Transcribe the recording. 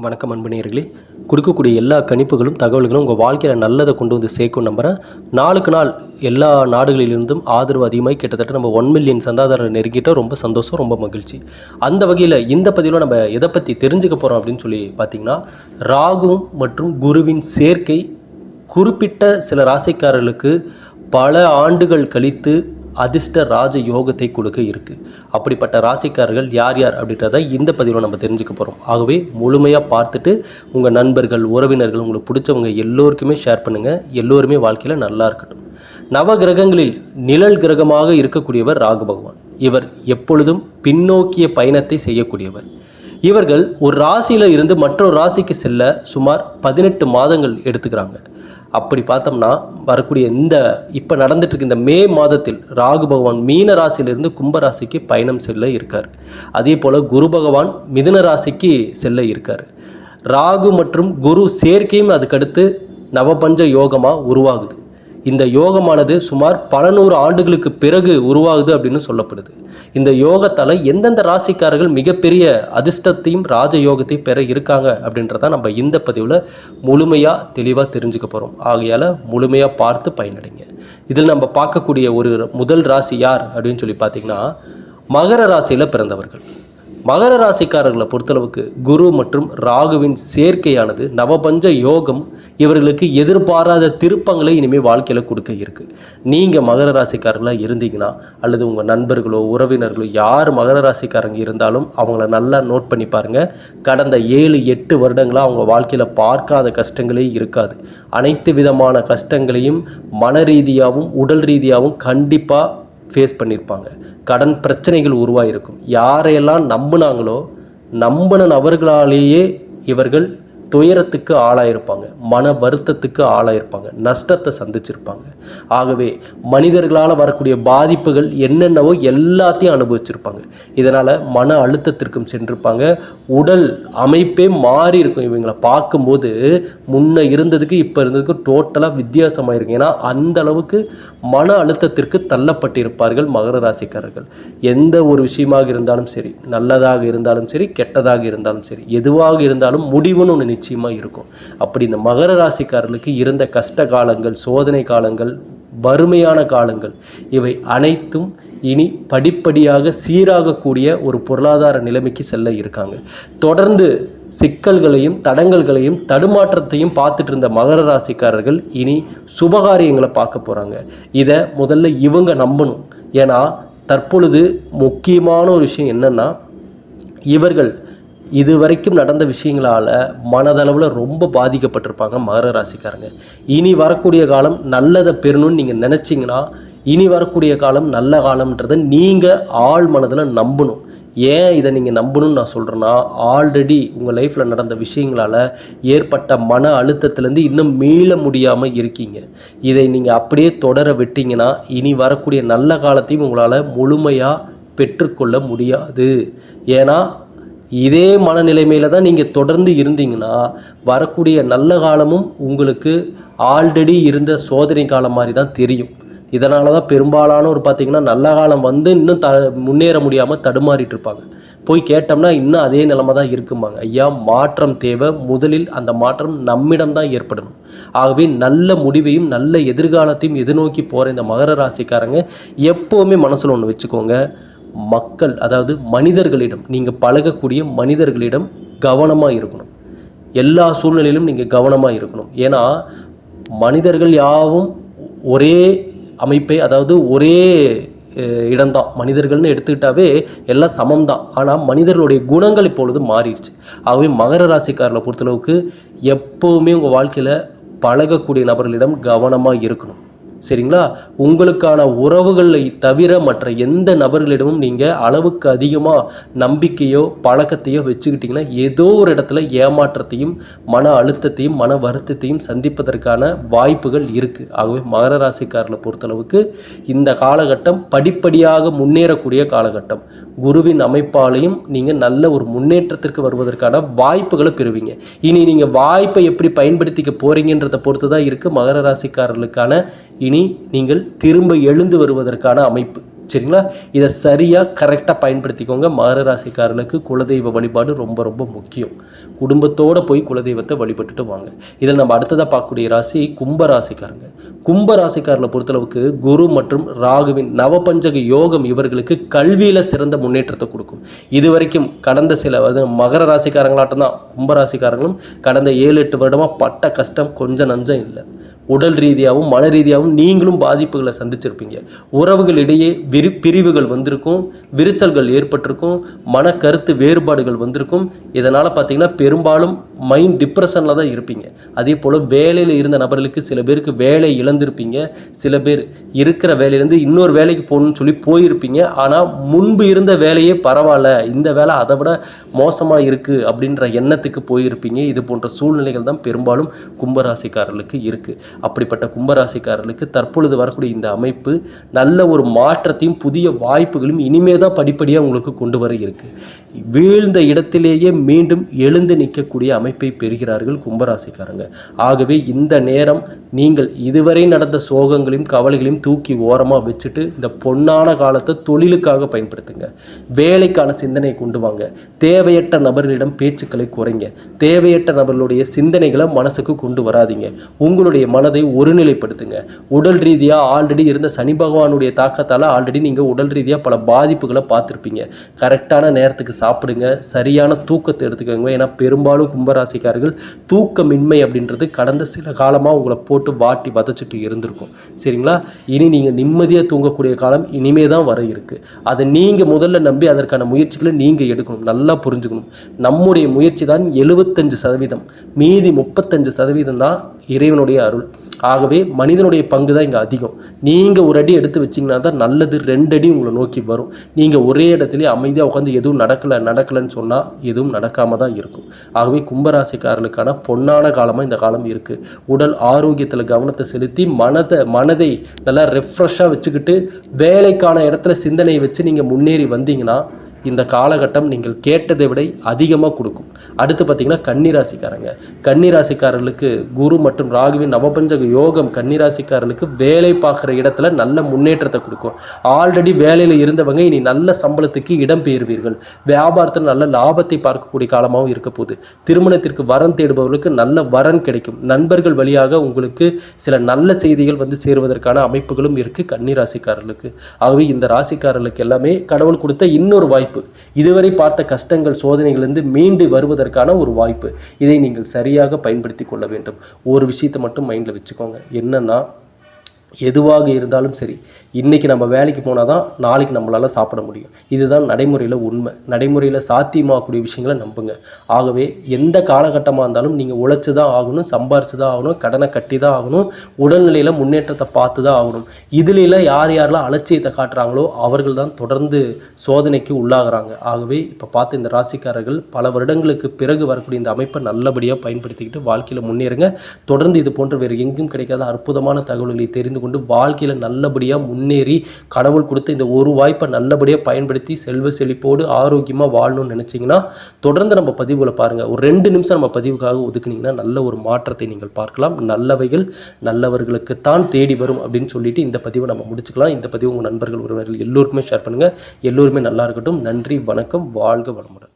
வணக்கம் அன்புநேயர்களே கொடுக்கக்கூடிய எல்லா கணிப்புகளும் தகவல்களும் உங்கள் வாழ்க்கையில் நல்லதை கொண்டு வந்து சேர்க்கும் நம்புகிறேன் நாளுக்கு நாள் எல்லா நாடுகளிலிருந்தும் ஆதரவு அதிகமாக கிட்டத்தட்ட நம்ம ஒன் மில்லியன் சந்தாதாரர் நெருங்கிட்டோம். ரொம்ப சந்தோஷம் ரொம்ப மகிழ்ச்சி. அந்த வகையில் இந்த பதிவில் நம்ம எதை பற்றி தெரிஞ்சுக்க போகிறோம் அப்படின்னு சொல்லி பார்த்தீங்கன்னா ராகுவும் மற்றும் குருவின் சேர்க்கை குறிப்பிட்ட சில ராசிக்காரர்களுக்கு பல ஆண்டுகள் கழித்து அதிர்ஷ்ட ராஜ யோகத்தை கொடுக்க இருக்குது அப்படிப்பட்ட ராசிக்காரர்கள் யார் யார் அப்படின்றத இந்த பதிவில் நம்ம தெரிஞ்சுக்க போகிறோம் ஆகவே முழுமையாக பார்த்துட்டு உங்கள் நண்பர்கள் உறவினர்கள் உங்களுக்கு பிடிச்சவங்க எல்லோருக்குமே ஷேர் பண்ணுங்கள் எல்லோருமே வாழ்க்கையில் நல்லா இருக்கட்டும். நவ கிரகங்களில் நிழல் கிரகமாக இருக்கக்கூடியவர் ராகு பகவான். இவர் எப்பொழுதும் பின்னோக்கிய பயணத்தை செய்யக்கூடியவர். இவர்கள் ஒரு ராசியில் இருந்து மற்றொரு ராசிக்கு செல்ல சுமார் பதினெட்டு மாதங்கள் எடுத்துக்கிறாங்க. அப்படி பார்த்தோம்னா வரக்கூடிய இந்த இப்போ நடந்துட்டு இருக்க இந்த மே மாதத்தில் ராகு பகவான் மீன ராசியிலிருந்து கும்ப ராசிக்கு பயணம் செல்ல இருக்கார். அதே போல் குரு பகவான் மிதுன ராசிக்கு செல்ல இருக்கார். ராகு மற்றும் குரு சேர்க்கையும் அதுக்கடுத்து நவபஞ்ச யோகமாக உருவாகுது. இந்த யோகமானது சுமார் பல நூறு ஆண்டுகளுக்கு பிறகு உருவாகுது அப்படின்னு சொல்லப்படுது. இந்த யோகத்தால் எந்தெந்த ராசிக்காரர்கள் மிகப்பெரிய அதிர்ஷ்டத்தையும் ராஜ யோகத்தையும் பெற இருக்காங்க அப்படின்றத நம்ம இந்த பதிவில் முழுமையாக தெளிவாக தெரிஞ்சுக்க போகிறோம் ஆகையால் முழுமையாக பார்த்து பயனடைங்க. இதில் நம்ம பார்க்கக்கூடிய ஒரு முதல் ராசி யார் அப்படின்னு சொல்லி பார்த்தீங்கன்னா மகர ராசியில் பிறந்தவர்கள். மகர ராசிக்காரர்களை பொறுத்தளவுக்கு குரு மற்றும் ராகுவின் சேர்க்கையானது நவபஞ்ச யோகம் இவர்களுக்கு எதிர்பாராத திருப்பங்களை இனிமேல் வாழ்க்கையில் கொடுக்க இருக்குது நீங்கள் மகர ராசிக்காரர்களாக இருந்தீங்கன்னா அல்லது உங்கள் நண்பர்களோ உறவினர்களோ யார் மகர ராசிக்காரங்க இருந்தாலும் அவங்கள நல்லா நோட் பண்ணி பாருங்கள் கடந்த ஏழு எட்டு வருடங்களாக அவங்க வாழ்க்கையில் பார்க்காத கஷ்டங்களே இருக்காது. அனைத்து விதமான கஷ்டங்களையும் மன ரீதியாகவும் உடல் ரீதியாகவும் கண்டிப்பாக ஃபேஸ் பண்ணியிருப்பாங்க கடன் பிரச்சனைகள் உருவாகிருக்கும் யாரையெல்லாம் நம்பினாங்களோ நம்பின நபர்களாலேயே இவர்கள் துயரத்துக்கு ஆளாயிருப்பாங்க மன வருத்தத்துக்கு ஆளாயிருப்பாங்க நஷ்டத்தை சந்திச்சிருப்பாங்க. ஆகவே மனிதர்களால் வரக்கூடிய பாதிப்புகள் என்னென்னவோ எல்லாத்தையும் அனுபவிச்சிருப்பாங்க. இதனால் மன அழுத்தத்திற்கும் சென்றிருப்பாங்க. உடல் அமைப்பே மாறி இருக்கும் இவங்களை பார்க்கும்போது முன்ன இருந்ததுக்கு இப்போ இருந்ததுக்கு டோட்டலாக வித்தியாசமாக இருக்கும் ஏன்னா அந்த அளவுக்கு மன அழுத்தத்திற்கு தள்ளப்பட்டிருப்பார்கள் மகர ராசிக்காரர்கள். எந்த ஒரு விஷயமாக இருந்தாலும் சரி நல்லதாக இருந்தாலும் சரி கெட்டதாக இருந்தாலும் சரி எதுவாக இருந்தாலும் முடிவுன்னு ஒன்று நிச்சயமாக இருக்கும். அப்படி இந்த மகர ராசிக்காரர்களுக்கு இருந்த கஷ்ட காலங்கள் சோதனை காலங்கள் வறுமையான காலங்கள் இவை அனைத்தும் இனி படிப்படியாக சீராகக்கூடிய ஒரு பொருளாதார நிலைமைக்கு செல்ல இருக்காங்க. தொடர்ந்து சிக்கல்களையும் தடங்கல்களையும் தடுமாற்றத்தையும் பார்த்துட்டு இருந்த மகர ராசிக்காரர்கள் இனி சுபகாரியங்களை பார்க்க போகிறாங்க இதை முதல்ல இவங்க நம்பணும். ஏன்னா தற்பொழுது முக்கியமான ஒரு விஷயம் என்னன்னா இவர்கள் இது வரைக்கும் நடந்த விஷயங்களால் மனதளவில் ரொம்ப பாதிக்கப்பட்டிருப்பாங்க மகர ராசிக்காரங்க. இனி வரக்கூடிய காலம் நல்லதை பெறணும்னு நீங்கள் நினச்சிங்கன்னா இனி வரக்கூடிய காலம் நல்ல காலம்ன்றதை நீங்கள் ஆள் மனதில் நம்பணும். ஏன் இதை நீங்கள் நம்பணும்னு நான் சொல்கிறேன்னா ஆல்ரெடி உங்கள் லைஃப்பில் நடந்த விஷயங்களால் ஏற்பட்ட மன அழுத்தத்துலேருந்து இன்னும் மீள முடியாமல் இருக்கீங்க. இதை நீங்கள் அப்படியே தொடர விட்டீங்கன்னா இனி வரக்கூடிய நல்ல காலத்தையும் உங்களால் முழுமையாக பெற்றுக்கொள்ள முடியாது. ஏன்னா இதே மனநிலைமையில தான் நீங்கள் தொடர்ந்து இருந்தீங்கன்னா வரக்கூடிய நல்ல காலமும் உங்களுக்கு ஆல்ரெடி இருந்த சோதனை காலம் மாதிரி தான் தெரியும். இதனால தான் பெரும்பாலானோர் பார்த்திங்கன்னா நல்ல காலம் வந்து இன்னும் த முன்னேற முடியாமல் தடுமாறிட்டு இருப்பாங்க. போய் கேட்டோம்னா இன்னும் அதே நிலைமை தான் இருக்குமாங்க ஐயா மாற்றம் தேவை. முதலில் அந்த மாற்றம் நம்மிடம் தான் ஏற்படணும். ஆகவே நல்ல முடிவையும் நல்ல எதிர்காலத்தையும் எதிர்நோக்கி போகிற இந்த மகர ராசிக்காரங்க எப்போவுமே மனசில் ஒன்று வச்சுக்கோங்க. மக்கள் அதாவது மனிதர்களிடம் நீங்கள் பழகக்கூடிய மனிதர்களிடம் கவனமாக இருக்கணும். எல்லா சூழ்நிலையிலும் நீங்கள் கவனமாக இருக்கணும். ஏன்னா மனிதர்கள் யாவும் ஒரே அமைப்பை அதாவது ஒரே இடம்தான். மனிதர்கள்னு எடுத்துக்கிட்டாவே எல்லாம் சமம் தான் ஆனால் மனிதர்களுடைய குணங்கள் இப்பொழுது மாறிடுச்சு. ஆகவே மகர ராசிக்காரர்களை பொறுத்தளவுக்கு எப்போவுமே உங்கள் வாழ்க்கையில் பழகக்கூடிய நபர்களிடம் கவனமாக இருக்கணும். சரிங்களா? உங்களுக்கான உறவுகளை தவிர மற்ற எந்த நபர்களிடமும் நீங்கள் அளவுக்கு அதிகமாக நம்பிக்கையோ பழக்கத்தையோ வச்சுக்கிட்டிங்கன்னா ஏதோ ஒரு இடத்துல ஏமாற்றத்தையும் மன அழுத்தத்தையும் மன வருத்தத்தையும் சந்திப்பதற்கான வாய்ப்புகள் இருக்குது ஆகவே மகர ராசிக்காரர்களை பொறுத்தளவுக்கு இந்த காலகட்டம் படிப்படியாக முன்னேறக்கூடிய காலகட்டம். குருவின் அமைப்பாலையும் நீங்கள் நல்ல ஒரு முன்னேற்றத்திற்கு வருவதற்கான வாய்ப்புகளை பெறுவீங்க. இனி நீங்கள் வாய்ப்பை எப்படி பயன்படுத்திக்க போகிறீங்கன்றதை பொறுத்து தான் இருக்குது மகர ராசிக்காரர்களுக்கான இனி நீங்கள் திரும்ப எழுந்து வருவதற்கான அமைப்பு. சரிங்களா? இதை சரியாக கரெக்டாக பயன்படுத்திக்கோங்க. மகர ராசிக்காரர்களுக்கு குலதெய்வ வழிபாடு ரொம்ப ரொம்ப முக்கியம். குடும்பத்தோடு போய் குலதெய்வத்தை வழிபட்டுட்டு வாங்க. இதில் நம்ம அடுத்ததாக பார்க்கக்கூடிய ராசி கும்ப ராசிக்காரங்க கும்ப ராசிக்காரர்களை பொறுத்தளவுக்கு குரு மற்றும் ராகுவின் நவபஞ்சக யோகம் இவர்களுக்கு கல்வியில் சிறந்த முன்னேற்றத்தை கொடுக்கும். இது வரைக்கும் கடந்த சில மகர ராசிக்காரங்களாட்டம் தான் கும்ப ராசிக்காரங்களும் கடந்த ஏழு எட்டு வருடமாக பட்ட கஷ்டம் கொஞ்சம் நஞ்சம் இல்லை. உடல் ரீதியாகவும் மன ரீதியாகவும் நீங்களும் பாதிப்புகளை சந்திச்சிருப்பீங்க. உறவுகளிடையே விரி பிரிவுகள் வந்திருக்கும் விரிசல்கள் ஏற்பட்டிருக்கும் மன கருத்து வேறுபாடுகள் வந்திருக்கும். இதனால் பார்த்தீங்கன்னா பெரும்பாலும் மைண்ட் டிப்ரெஷனில் தான் இருப்பீங்க. அதே போல் வேலையில் இருந்த நபர்களுக்கு சில பேருக்கு வேலை இழந்திருப்பீங்க. சில பேர் இருக்கிற வேலையிலேருந்து இன்னொரு வேலைக்கு போகணும்னு சொல்லி போயிருப்பீங்க. ஆனால் முன்பு இருந்த வேலையே பரவாயில்ல. இந்த வேலை அதை விட மோசமாக இருக்குது அப்படின்ற எண்ணத்துக்கு போயிருப்பீங்க. இது போன்ற சூழ்நிலைகள் தான் பெரும்பாலும் கும்பராசிக்காரர்களுக்கு இருக்குது அப்படிப்பட்ட கும்பராசிக்காரர்களுக்கு தற்பொழுது வரக்கூடிய இந்த அமைப்பு நல்ல ஒரு மாற்றத்தையும் புதிய வாய்ப்புகளும் இனிமே தான் படிப்படியாக உங்களுக்கு கொண்டு வர இருக்கு. வீழ்ந்த இடத்திலேயே மீண்டும் எழுந்து நிற்கக்கூடிய அமைப்பை பெறுகிறார்கள் கும்பராசிக்காரங்க. ஆகவே இந்த நேரம் நீங்கள் இதுவரை நடந்த சோகங்களையும் கவலைகளையும் தூக்கி ஓரமாக வச்சுட்டு இந்த பொன்னான காலத்தை தொழிலுக்காக பயன்படுத்துங்க. வேலைக்கான சிந்தனை கொண்டு வாங்க. தேவையற்ற நபர்களிடம் பேச்சுக்களை குறைங்க. தேவையற்ற நபர்களுடைய சிந்தனைகளை மனசுக்கு கொண்டு வராதீங்க. உங்களுடைய மன மனதை ஒருநிலைப்படுத்துங்க. உடல் ரீதியாக ஆல்ரெடி இருந்த சனி பகவானுடைய தாக்கத்தால் ஆல்ரெடி நீங்கள் உடல் ரீதியாக பல பாதிப்புகளை பார்த்துருப்பீங்க. கரெக்டான நேரத்துக்கு சாப்பிடுங்க. சரியான தூக்கத்தை எடுத்துக்கோங்க. ஏன்னா பெரும்பாலும் கும்பராசிக்காரர்கள் தூக்கமின்மை அப்படின்றது கடந்த சில காலமாக உங்களை போட்டு வாட்டி வதச்சிட்டு இருந்திருக்கும். சரிங்களா? இனி நீங்கள் நிம்மதியாக தூங்கக்கூடிய காலம் இனிமே தான் வர இருக்குது அதை நீங்கள் முதல்ல நம்பி அதற்கான முயற்சிகளை நீங்கள் எடுக்கணும். நல்லா புரிஞ்சுக்கணும். நம்முடைய முயற்சி தான் எழுபத்தஞ்சு சதவீதம். மீதி முப்பத்தஞ்சு சதவீதம் தான் இறைவனுடைய அருள். ஆகவே மனிதனுடைய பங்கு தான் இங்கே அதிகம். நீங்கள் ஒரு அடி எடுத்து வச்சிங்கன்னா தான் நல்லது ரெண்டு அடி உங்களை நோக்கி வரும். நீங்கள் ஒரே இடத்துலேயே அமைதியாக உட்காந்து எதுவும் நடக்கலை நடக்கலைன்னு சொன்னால் எதுவும் நடக்காமல் தான் இருக்கும். ஆகவே கும்பராசிக்காரர்களுக்கான பொன்னான காலமாக இந்த காலம் இருக்குது உடல் ஆரோக்கியத்தில் கவனத்தை செலுத்தி மனதை மனதை நல்லா ரெஃப்ரெஷ்ஷாக வச்சுக்கிட்டு வேலைக்கான இடத்துல சிந்தனையை வச்சு நீங்கள் முன்னேறி வந்தீங்கன்னா இந்த காலகட்டம் நீங்கள் கேட்டதை விட அதிகமாக கொடுக்கும். அடுத்து பார்த்தீங்கன்னா கன்னிராசிக்காரங்க. கன்னிராசிக்காரர்களுக்கு குரு மற்றும் ராகுவின் நவபஞ்சக யோகம் கன்னிராசிக்காரர்களுக்கு வேலை பார்க்குற இடத்துல நல்ல முன்னேற்றத்தை கொடுக்கும். ஆல்ரெடி வேலையில் இருந்தவங்க இனி நல்ல சம்பளத்துக்கு இடம் பெயர்வீர்கள். வியாபாரத்தில் நல்ல லாபத்தை பார்க்கக்கூடிய காலமாகவும் இருக்க போகுது. திருமணத்திற்கு வரன் தேடுபவர்களுக்கு நல்ல வரன் கிடைக்கும். நண்பர்கள் வழியாக உங்களுக்கு சில நல்ல செய்திகள் வந்து சேருவதற்கான அமைப்புகளும் இருக்குது கன்னிராசிக்காரர்களுக்கு. ஆகவே இந்த ராசிக்காரர்களுக்கு எல்லாமே கடவுள் கொடுத்த இன்னொரு வாய்ப்பு இதுவரை பார்த்த கஷ்டங்கள் சோதனைகளிலிருந்து மீண்டு வருவதற்கான ஒரு வாய்ப்பு. இதை நீங்கள் சரியாக பயன்படுத்தி கொள்ள வேண்டும். ஒரு விஷயத்தை மட்டும் மைண்டில் வச்சுக்கோங்க. என்னன்னா எதுவாக இருந்தாலும் சரி இன்றைக்கி நம்ம வேலைக்கு போனால் தான் நாளைக்கு நம்மளால் சாப்பிட முடியும். இதுதான் நடைமுறையில் உண்மை. நடைமுறையில் சாத்தியமாகக்கூடிய விஷயங்களை நம்புங்க. ஆகவே எந்த காலகட்டமாக இருந்தாலும் நீங்கள் உழைச்சி தான் ஆகணும் சம்பாரிச்சு தான் ஆகணும் கடனை கட்டி தான் ஆகணும் உடல்நிலையில் முன்னேற்றத்தை பார்த்து தான் ஆகணும். இதுல யார் யாரெல்லாம் அலட்சியத்தை காட்டுறாங்களோ அவர்கள் தான் தொடர்ந்து சோதனைக்கு உள்ளாகிறாங்க. ஆகவே இப்போ பார்த்து இந்த ராசிக்காரர்கள் பல வருடங்களுக்கு பிறகு வரக்கூடிய இந்த அமைப்பை நல்லபடியாக பயன்படுத்திக்கிட்டு வாழ்க்கையில் முன்னேறுங்க. தொடர்ந்து இது போன்ற வேறு எங்கும் கிடைக்காத அற்புதமான தகவல்களை தெரிந்து கொண்டு வாழ்க்கையில் நல்லபடியாக முன்னேறி கடவுள் கொடுத்த இந்த ஒரு வாய்ப்பை நல்லபடியாக பயன்படுத்தி செல்வ செழிப்போடு ஆரோக்கியமாக வாழணும்னு நினச்சிங்கன்னா தொடர்ந்து நம்ம பதிவுகளை பாருங்கள் ஒரு ரெண்டு நிமிஷம் நம்ம பதிவுக்காக ஒதுக்குனீங்கன்னா நல்ல ஒரு மாற்றத்தை நீங்கள் பார்க்கலாம். நல்லவைகள் நல்லவர்களுக்குத்தான் தேடி வரும் அப்படின்னு சொல்லிட்டு இந்த பதிவை நம்ம முடிச்சுக்கலாம். இந்த பதிவு உங்கள் நண்பர்கள் உறவினர்கள் எல்லோருக்குமே ஷேர் பண்ணுங்கள் எல்லோருமே நல்லா இருக்கட்டும். நன்றி வணக்கம். வாழ்க வளமுடன்.